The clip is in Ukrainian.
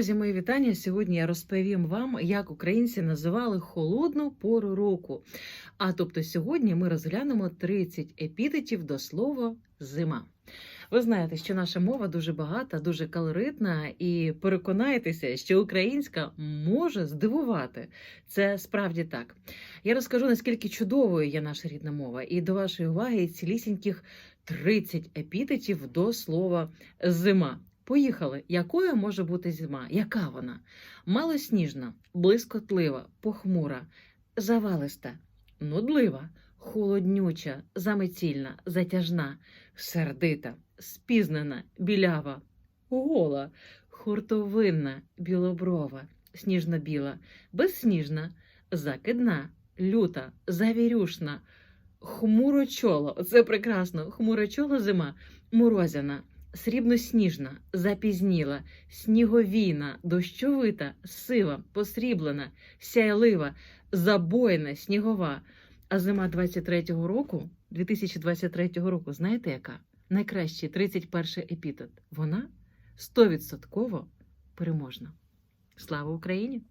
Друзі, мої вітання. Сьогодні я розповім вам, як українці називали холодну пору року. А тобто, сьогодні ми розглянемо 30 епітетів до слова зима. Ви знаєте, що наша мова дуже багата, дуже калоритна, і переконайтеся, що українська може здивувати. Це справді так. Я розкажу, наскільки чудовою є наша рідна мова, і до вашої уваги цілісіньких 30 епітетів до слова зима. Поїхали. Якою може бути зима? Яка вона? Малосніжна, блискотлива, похмура, завалиста, нудлива, холоднюча, заметільна, затяжна, сердита, спізнена, білява, гола, хуртовинна, білоброва, сніжно-біла, безсніжна, закидна, люта, завірюшна, хмурочоло. Це прекрасно. Хмурочоло зима, морозяна, срібно-сніжна, запізніла, сніговіна, дощовита, сива, посріблена, сяйлива, забойна, снігова. А зима 23-го року, 2023 року, знаєте яка? Найкращий 31 епітет. Вона стовідсотково переможна. Слава Україні!